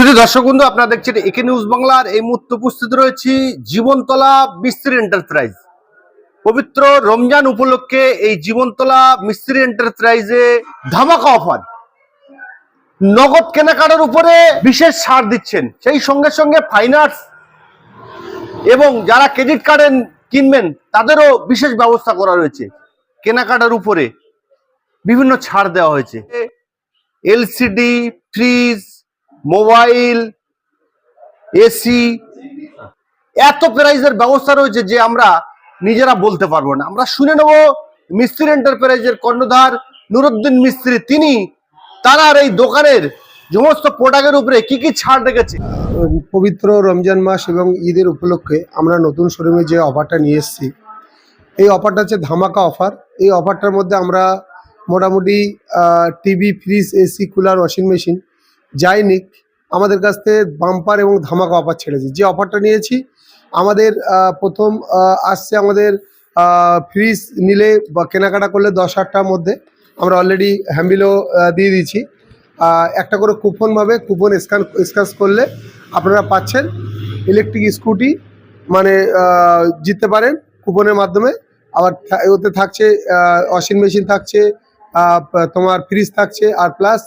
শুধু দর্শক বন্ধু, আপনারা দেখছেন একে নিউজ বাংলার, এই মুহূর্তে উপস্থিত রয়েছি জীবনতলা মিস্ত্রি এন্টারপ্রাইজ পবিত্র রমজান উপলক্ষে এই জীবনতলা মিস্ত্রি এন্টারপ্রাইজে ধামাকা অফার নগদ কেনাকাটার উপরে বিশেষ ছাড় দিচ্ছেন। সেই সঙ্গে সঙ্গে ফাইনান্স এবং যারা ক্রেডিট কার্ডে কিনবেন, তাদেরও বিশেষ ব্যবস্থা করা রয়েছে। কেনাকাটার উপরে বিভিন্ন ছাড় দেওয়া হয়েছে। এলসিডি, ফ্রিজ মোবাইল, এসি, এত প্রাইজের ব্যবস্থা রয়েছে যে আমরা নিজেরা বলতে পারব না। আমরা শুনে নেব মিস্ত্রি এন্টারপ্রাইজের কর্ণধার নুরুদ্দিন মিস্ত্রি, তিনি তার এই দোকানের সমস্ত প্রোডাক্টের উপরে কি কি ছাড় রেখেছে? পবিত্র রমজান মাস এবং ঈদের উপলক্ষে আমরা নতুন শোরুমে যে অফারটা নিয়ে এসেছি, এই অফারটা হচ্ছে ধামাকা অফার এই অফারটার মধ্যে আমরা মোটামুটি TV fridge AC cooler washing machine যাই নিক, আমাদের কাছ থেকে বাম্পার এবং ধামাকা অফার ছেড়েছি। যে অফারটা নিয়েছি, আমাদের প্রথম আসছে আমাদের ফ্রিজ নিলে বা কেনাকাটা করলে দশ হাজারটার মধ্যে আমরা অলরেডি হ্যাম্বিলও দিয়ে দিয়েছি। একটা করে কুপন পাবে কুপন স্ক্যান স্ক্যাচ করলে আপনারা পাচ্ছেন ইলেকট্রিক স্কুটি মানে জিততে পারেন কুপনের মাধ্যমে। আবার ওতে থাকছে ওয়াশিং মেশিন থাকছে তোমার ফ্রিজ থাকছে, আর প্লাস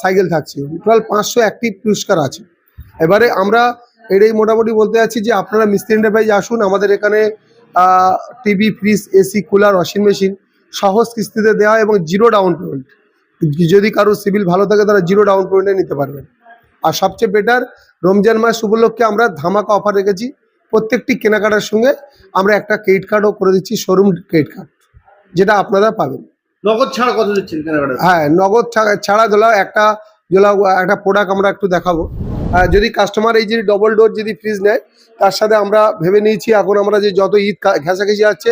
সাইকেল থাকছে। টোটাল পাঁচশো অ্যাক্টিভ পুরস্কার আছে। এবারে আমরা এটাই মোটামুটি বলতে যাচ্ছি যে আপনারা মিস্ত্রি এন্টারপ্রাইজ আসুন। আমাদের এখানে TV fridge AC cooler washing machine সহজ কিস্তিতে দেওয়া এবং জিরো ডাউন পেমেন্ট যদি কারও সিভিল ভালো থাকে, তারা জিরো ডাউন পেমেন্টে নিতে পারবেন। আর সবচেয়ে বেটার রমজান মাস উপলক্ষে আমরা ধামাকা অফার রেখেছি। প্রত্যেকটি কেনাকাটার সঙ্গে আমরা একটা ক্রেডিট কার্ডও করে দিচ্ছি শোরুম ক্রেডিট কার্ড যেটা আপনারা পাবেন। নগদ ছাড় কত হ্যাঁ নগদ ছাড়া- ছাড়া দিলা একটা দিলা একটা প্রোডাক্ট আমরা একটু দেখাবো। যদি কাস্টমার এই যে ডবল ডোর যদি ফ্রিজ নেয়, তার সাথে আমরা ভেবে নিয়েছি, এখন আমরা যে যত ঈদ ঘেঁষাঘেঁষি যাচ্ছে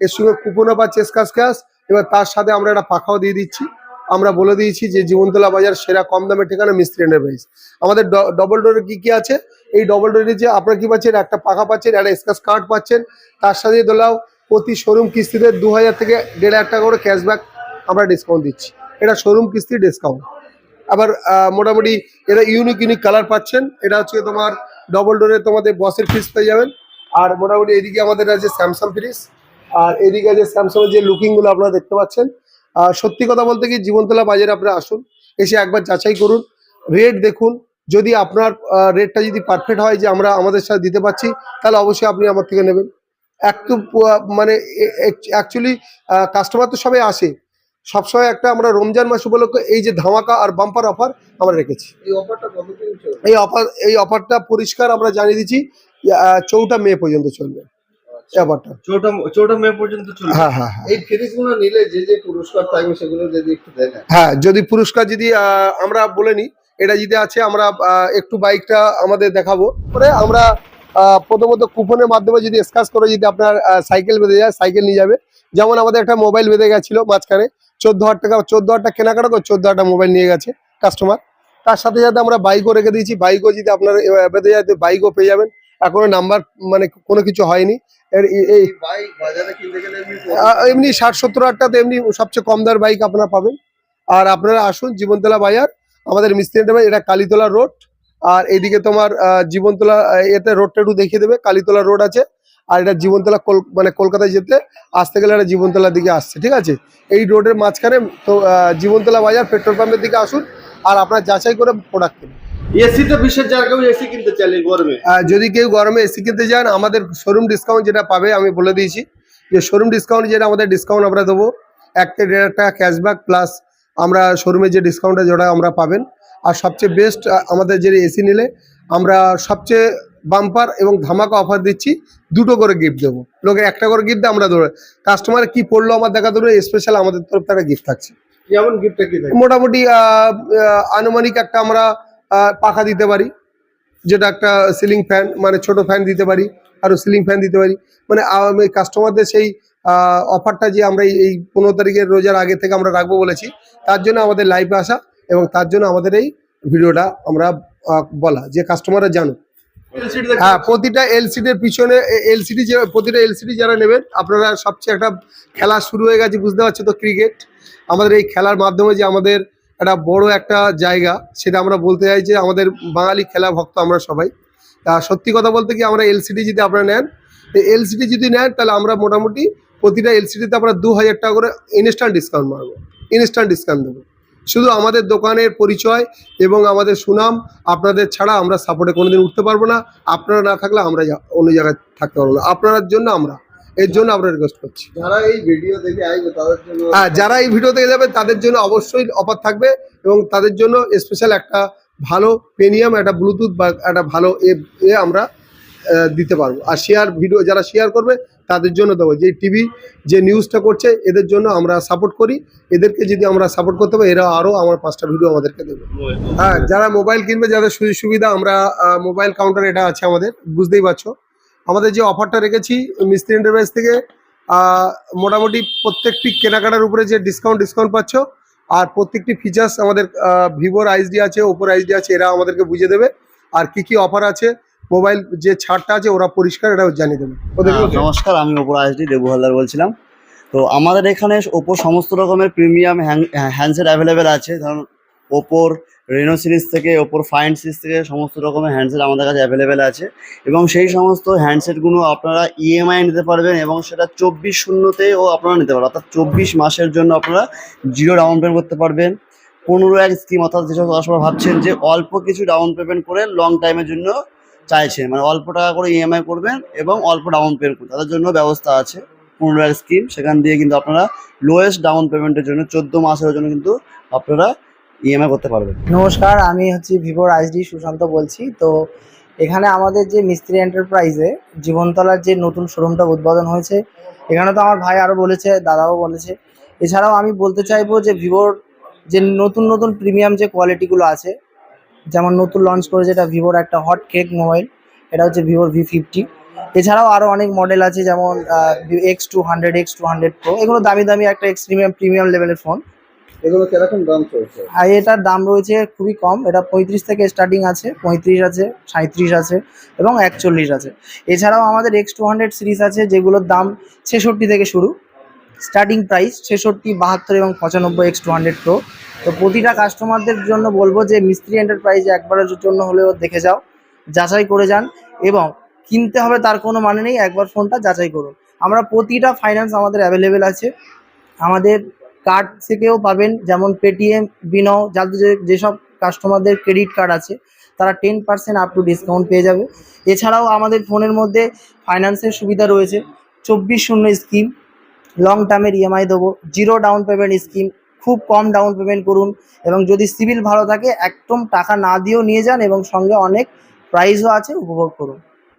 এর সঙ্গে কুপনও পাচ্ছে স্কাস ক্যাশ এবার তার সাথে আমরা একটা পাখাও দিয়ে দিচ্ছি। আমরা বলে দিয়েছি যে জীবনতলা বাজার সেরা কম দামে ঠিকানা মিস্ত্রি এন্টারপ্রাইজ আমাদের ডবল ডোরে কি কি আছে? এই ডবল ডোরে যে আপনারা কি পাচ্ছেন? একটা পাখা পাচ্ছেন, একটা স্কাস কার্ড পাচ্ছেন। তার সাথে দোলাও প্রতি শোরুম কিস্তিতে দু হাজার থেকে দেড় হাজার টাকা করে ক্যাশব্যাক আমরা ডিসকাউন্ট দিচ্ছি। এটা শোরুম কিস্তি ডিসকাউন্ট আবার মোটামুটি এটা ইউনিক ইউনিক কালার পাচ্ছেন। এটা হচ্ছে তোমার ডবল ডোরে তোমাদের বসের ফ্রিজ পেয়ে যাবেন। আর মোটামুটি এদিকে আমাদের আছে স্যামসাং ফ্রিজ আর এদিকে আছে স্যামসাংয়ের যে লুকিংগুলো আপনারা দেখতে পাচ্ছেন। আর সত্যি কথা বলতে কি, জীবনতলা বাজারে আপনারা আসুন, এসে একবার যাচাই করুন। রেট দেখুন। যদি আপনার রেটটা যদি পারফেক্ট হয় যে আমরা আমাদের সাথে দিতে পারছি, তাহলে অবশ্যই আপনি আমার থেকে নেবেন। একটু মানে অ্যাকচুয়ালি কাস্টমার তো সবাই আসে। সবসময় একটা আমরা রমজান মাস উপলক্ষে এই যে ধামাকা আর বাম্পার অফার আমরা রেখেছি। এই অফার এই অফারটা পরিষ্কার আমরা জানিয়ে দিচ্ছি চৌঠা মে পর্যন্ত চলবে। চৌঠা মে পর্যন্ত চলবে? হ্যাঁ হ্যাঁ হ্যাঁ। এই নিলে যে যে পুরস্কার থাকবে সেগুলো যদি একটু দেখেন। হ্যাঁ যদি পুরস্কার যদি আমরা বলে নিই এটা যদি আছে আমরা একটু বাইকটা আমাদের দেখাবো। পরে আমরা প্রথমত কুপনের মাধ্যমে যদি স্কাচ করে যদি আপনার সাইকেল বেঁধে যায় সাইকেল নিয়ে যাবে। যেমন আমাদের একটা মোবাইল বেঁধে গেছিল মাঝখানে চোদ্দ হাজার টাকা চোদ্দ হাজার টাকা কেনাকাটা করে চোদ্দ হাজার মোবাইল নিয়ে গেছে কাস্টমার তার সাথে সাথে আমরা বাইকও রেখে দিয়েছি। বাইকও যদি আপনার আহ, বেঁধে যায় বাইকও পেয়ে যাবেন এখনও নাম্বার মানে কোনো কিছু হয়নি। এই- এমনি ষাট সত্তর হাজারটাতে এমনি সবচেয়ে কম দামের বাইক আপনারা পাবেন। আর আপনারা আসুন জীবনতলা বাজার আমাদের মিস্ত্রি এন্টারপ্রাইজ, এটা কালীতলা রোড আর এদিকে তোমার জীবনতলা এতে রোডটা একটু দেখিয়ে দেবে। কালীতলা রোড আছে। আর এটা জীবনতলা কল- মানে কলকাতায় যেতে আসতে গেলে এটা জীবনতলার দিকে আসছে ঠিক আছে? এই রোডের মাঝখানে তো জীবনতলা বাজার পেট্রোল পাম্পের দিকে আসুন আর আপনার যাচাই করে প্রোডাক্ট কিনুন। এসি তো বিশেষ যারা কেউ এসি কিনতে চাইলে গরমে। যদি কেউ গরমে এসি কিনতে যান আমাদের শোরুম ডিসকাউন্ট যেটা পাবে আমি বলে দিয়েছি। যে শোরুম ডিসকাউন্ট যেটা আমাদের ডিসকাউন্ট আমরা দেবো। এক থেকে দেড় হাজার টাকা ক্যাশব্যাক প্লাস আমরা শোরুমে যে ডিসকাউন্টটা যেটা আমরা পাবেন। আর সবচেয়ে বেস্ট আমাদের যে এসি নিলে আমরা সবচেয়ে বাম্পার এবং ধামাকা অফার দিচ্ছি দুটো করে গিফট দেবো। লোকে একটা করে গিফট আমরা দেবো কাস্টমার কি পড়ল আমার দেখা ধরো স্পেশাল আমাদের তরফ থেকে গিফট থাকছে। যেমন গিফটটা কি মোটামুটি আনুমানিক একটা আমরা পাখা দিতে পারি যেটা একটা সিলিং ফ্যান মানে ছোট ফ্যান দিতে পারি আরও সিলিং ফ্যান দিতে পারি। মানে কাস্টমারদের সেই অফারটা যে আমরা এই- পনেরো তারিখের রোজার আগে থেকে আমরা রাখব বলেছি তার জন্য আমাদের লাইভে আসা এবং তার জন্য আমাদের এই ভিডিওটা আমরা বলা যে কাস্টমাররা জানো এলসিডি হ্যাঁ প্রতিটা এলসিডি এর পিছনে এলসিডি প্রতিটা এলসিডি যারা নেবেন, আপনারা সবচেয়ে একটা খেলা শুরু হয়ে গেছে, বুঝতে তো ক্রিকেট আমাদের এই খেলার মাধ্যমে যে আমাদের একটা বড় একটা জায়গা, সেটা আমরা বলতে চাই যে আমাদের বাঙালি খেলা ভক্ত আমরা সবাই। সত্যি কথা বলতে কি, আমরা এলসিডি যদি আপনারা নেন এলসিডি যদি নেন, তাহলে আমরা মোটামুটি প্রতিটা এলসিডিতে আমরা দু হাজার টাকা করে ইনস্ট্যান্ট ডিসকাউন্ট মারবো। ইনস্ট্যান্ট ডিসকাউন্ট দেবো। শুধু আমাদের দোকানের পরিচয় এবং আমাদের সুনাম আপনাদের ছাড়া আমরা সাপোর্টে কোনোদিন উঠতে পারব না। আপনারা না থাকলে আমরা অন্য জায়গায় থাকতে পারব না। আপনার জন্য আমরা। এর জন্য আমরা রিকোয়েস্ট করছি। যারা এই ভিডিও দেখে আসবে তাদের জন্য হ্যাঁ যারা এই ভিডিও থেকে যাবে তাদের জন্য অবশ্যই অফার থাকবে এবং তাদের জন্য স্পেশাল একটা ভালো পেনিয়াম একটা ব্লুটুথ বা একটা ভালো এ এ আমরা দিতে পারব। আর শেয়ার ভিডিও যারা শেয়ার করবে তাদের জন্য দেবো। যে টিভি যে নিউজটা করছে, এদের জন্য আমরা সাপোর্ট করি। এদেরকে যদি আমরা সাপোর্ট করতে পারি, এরা আরও আমার পাঁচটা ভিডিও আমাদেরকে দেবে। হ্যাঁ যারা মোবাইল কিনবে, যাদের সুযোগ সুবিধা, আমরা মোবাইল কাউন্টার এটা আছে আমাদের, বুঝতেই পারছ। আমাদের যে অফারটা রেখেছি, মিস্ত্রি এন্টারপ্রাইজ থেকে মোটামুটি প্রত্যেকটি কেনাকাটার উপরে যে ডিসকাউন্ট ডিসকাউন্ট পাচ্ছ, আর প্রত্যেকটি ফিচার্স আমাদের ভিভোর আইসডি আছে, ওপোর আইসডি আছে, এরা আমাদেরকে বুঝিয়ে দেবে। আর কি কি অফার আছে মোবাইল যে ছাড়টা আছে ওরা পরিষ্কার এটা জানিয়ে দেবে। হ্যাঁ, নমস্কার আমি ওপর আইসডি দেবু হালদার বলছিলাম। তো আমাদের এখানে ওপো সমস্ত রকমের প্রিমিয়াম হ্যান্ডসেট অ্যাভেলেবেল আছে। ধরুন ওপোর রেনো সিরিজ থেকে ওপোর ফাইন সিরিজ থেকে সমস্ত রকমের হ্যান্ডসেট আমাদের কাছে অ্যাভেলেবেল আছে। এবং সেই সমস্ত হ্যান্ডসেটগুলো আপনারা ইএমআই নিতে পারবেন এবং সেটা চব্বিশ শূন্যতেও আপনারা নিতে পারবেন। অর্থাৎ চব্বিশ মাসের জন্য আপনারা জিরো ডাউন পেমেন্ট করতে পারবেন। পনেরো এক স্কিম অর্থাৎ যেসব ভাবছেন যে অল্প কিছু ডাউন পেমেন্ট করে লং টাইমের জন্য চাইছেন মানে অল্প টাকা করে ইএমআই করবেন এবং অল্প ডাউন পেমেন্ট করবেন। তাদের জন্য ব্যবস্থা আছে, পনেরো এক স্কিম সেখান দিয়ে কিন্তু আপনারা লোয়েস্ট ডাউন পেমেন্টের জন্য চোদ্দ মাসের জন্য কিন্তু আপনারা ইএমআই করতে পারবেন। নমস্কার, আমি হচ্ছি ভিভোর আইসডি সুশান্ত বলছি। তো এখানে আমাদের যে মিস্ত্রি এন্টারপ্রাইজে জীবনতলার যে নতুন শোরুমটা উদ্বোধন হয়েছে, এখানে তো আমার ভাই আরও বলেছে, দাদাও বলেছে। এছাড়াও আমি বলতে চাইব যে ভিভোর যে নতুন নতুন প্রিমিয়াম যে কোয়ালিটিগুলো আছে যেমন নতুন লঞ্চ করে যেটা ভিভোর একটা হট কেক মোবাইল এটা হচ্ছে ভিভোর ভি ফিফটি এছাড়াও আরও অনেক মডেল আছে যেমন X two hundred X two hundred pro এগুলো দামি দামি একটা এক্সট্রিমিয়াম প্রিমিয়াম লেভেলের ফোন এগুলো কীরকম দাম চলছে? আর এটার দাম রয়েছে খুবই কম এটা পঁয়ত্রিশ থেকে স্টার্টিং আছে পঁয়ত্রিশ আছে সাঁত্রিশ আছে এবং একচল্লিশ আছে। এছাড়াও আমাদের এক্স টু হান্ড্রেড সিরিজ আছে যেগুলোর দাম ছেষট্টি থেকে শুরু। স্টার্টিং প্রাইস ছেষট্টি, বাহাত্তর এবং পঁচানব্বই এক্স টু হান্ড্রেড প্রো তো প্রতিটা কাস্টমারদের জন্য বলব যে মিস্ত্রি এন্টারপ্রাইজে একবারের জন্য হলেও দেখে যাও, যাচাই করে যান এবং কিনতে হবে তার কোনো মানে নেই, একবার ফোনটা যাচাই করুন। আমরা প্রতিটা ফাইন্যান্স আমাদের অ্যাভেলেবেল আছে। আমাদের কার্ড থেকেও পাবেন, যেমন পেটিএম বিনো যাদের যেসব কাস্টমারদের ক্রেডিট কার্ড আছে, তারা ten percent up to discount পেয়ে যাবে। এছাড়াও আমাদের ফোনের মধ্যে ফাইন্যান্সের সুবিধা রয়েছে। চব্বিশ শূন্য স্কিম লং টার্মের ইএমআই দেবো। জিরো ডাউন পেমেন্ট স্কিম খুব কম ডাউন পেমেন্ট করুন এবং যদি সিভিল ভালো থাকে, একদম টাকা না দিয়েও নিয়ে যান এবং সঙ্গে অনেক প্রাইজও আছে, উপভোগ করুন।